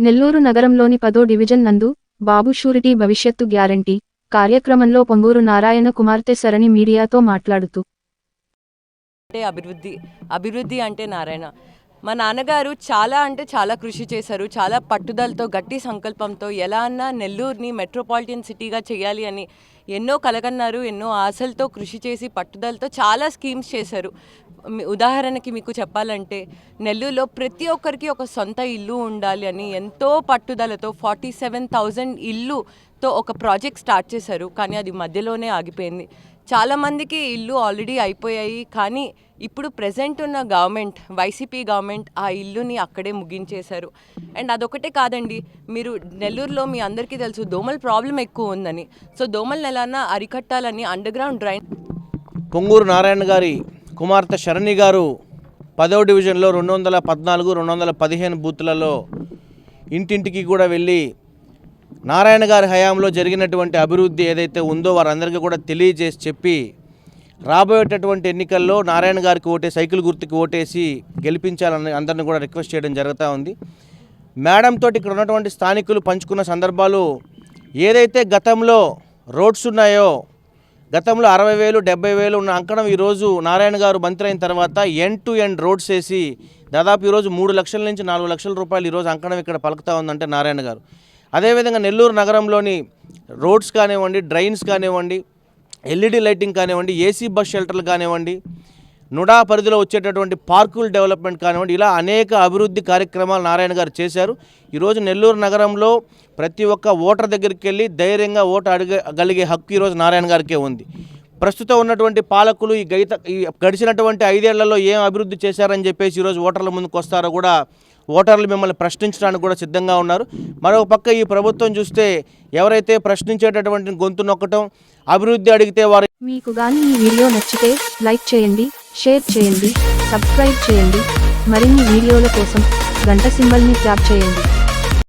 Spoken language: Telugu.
నెల్లూరు నగరంలోని పదో డివిజన్ నందు బాబు షూరిటీ భవిష్యత్తు గ్యారంటీ కార్యక్రమంలో పొంగూరు నారాయణ కుమార్తె సరణి మీడియాతో మాట్లాడుతూ అంటే అభివృద్ధి అభివృద్ధి అంటే నారాయణ. మా నాన్నగారు చాలా అంటే చాలా కృషి చేశారు. చాలా పట్టుదలతో గట్టి సంకల్పంతో ఎలా అన్నా నెల్లూరుని మెట్రోపాలిటన్ సిటీగా చేయాలి అని ఎన్నో కలగన్నారు ఎన్నో ఆశలతో కృషి చేసి పట్టుదలతో చాలా స్కీమ్స్ చేశారు. ఉదాహరణకి మీకు చెప్పాలంటే నెల్లూరులో ప్రతి ఒక్కరికి ఒక సొంత ఇల్లు ఉండాలి అని ఎంతో పట్టుదలతో ఫార్టీ సెవెన్ థౌజండ్ ఇల్లుతో ఒక ప్రాజెక్ట్ స్టార్ట్ చేశారు. కానీ అది మధ్యలోనే ఆగిపోయింది. చాలామందికి ఇల్లు ఆల్రెడీ అయిపోయాయి కానీ ఇప్పుడు ప్రజెంట్ ఉన్న గవర్నమెంట్ వైసీపీ గవర్నమెంట్ ఆ ఇల్లుని అక్కడే ముగించేశారు. అండ్ అదొకటే కాదండి మీరు నెల్లూరులో మీ అందరికీ తెలుసు దోమల ప్రాబ్లం ఎక్కువ ఉందని. సో దోమలను ఎలానా అరికట్టాలని under ground drain Ponguru Narayana గారి కుమార్తె శరణి గారు పదవ డివిజన్లో రెండు వందల పద్నాలుగు రెండు వందల పదిహేను బూత్లలో ఇంటింటికి కూడా వెళ్ళి నారాయణ గారి హయాంలో జరిగినటువంటి అభివృద్ధి ఏదైతే ఉందో వారందరికీ కూడా తెలియజేసి చెప్పి రాబోయేటటువంటి ఎన్నికల్లో నారాయణ గారికి ఓటే సైకిల్ గుర్తుకి ఓటేసి గెలిపించాలని అందరిని కూడా రిక్వెస్ట్ చేయడం జరుగుతూ ఉంది. మేడం తోటి ఇక్కడ ఉన్నటువంటి స్థానికులు పంచుకున్న సందర్భాలు ఏదైతే గతంలో రోడ్స్ ఉన్నాయో గతంలో అరవై వేలు డెబ్బై వేలు ఉన్న అంకణం ఈరోజు నారాయణ గారు మంత్రి అయిన తర్వాత ఎండ్ టు ఎండ్ రోడ్స్ వేసి దాదాపు ఈరోజు మూడు లక్షల నుంచి నాలుగు లక్షల రూపాయలు ఈరోజు అంకణం ఇక్కడ పలుకుతా ఉందంటే నారాయణ గారు. అదేవిధంగా నెల్లూరు నగరంలోని రోడ్స్ కానివ్వండి డ్రైన్స్ కానివ్వండి ఎల్ఈడి లైటింగ్ కానివ్వండి ఏసీ బస్ షెల్టర్లు కానివ్వండి నుడా పరిధిలో వచ్చేటటువంటి పార్కుల డెవలప్మెంట్ కానివ్వండి ఇలా అనేక అభివృద్ధి కార్యక్రమాలు నారాయణ గారు చేశారు. ఈరోజు నెల్లూరు నగరంలో ప్రతి ఒక్క ఓటర్ దగ్గరికి వెళ్ళి ధైర్యంగా ఓటు అడగగలిగే హక్కు ఈరోజు నారాయణ గారికే ఉంది. ప్రస్తుతం ఉన్నటువంటి పాలకులు ఈ గైత ఈ గడిచినటువంటి ఐదేళ్ళలో ఏం అభివృద్ధి చేశారని చెప్పేసి ఈరోజు ఓటర్ల ముందుకు వస్తారో కూడా ఓటర్లు మిమ్మల్ని ప్రశ్నించడానికి కూడా సిద్ధంగా ఉన్నారు. మరొక పక్క ఈ ప్రభుత్వం చూస్తే ఎవరైతే ప్రశ్నించేటటువంటి గొంతు నొక్కటం అభివృద్ధి అడిగితే వారు మీకు కానీ ఈ వీడియో నచ్చితే లైక్ చేయండి షేర్ చేయండి సబ్స్క్రైబ్ చేయండి. మరిన్ని వీడియోల కోసం గంట సింబల్ని ట్యాప్ చేయండి.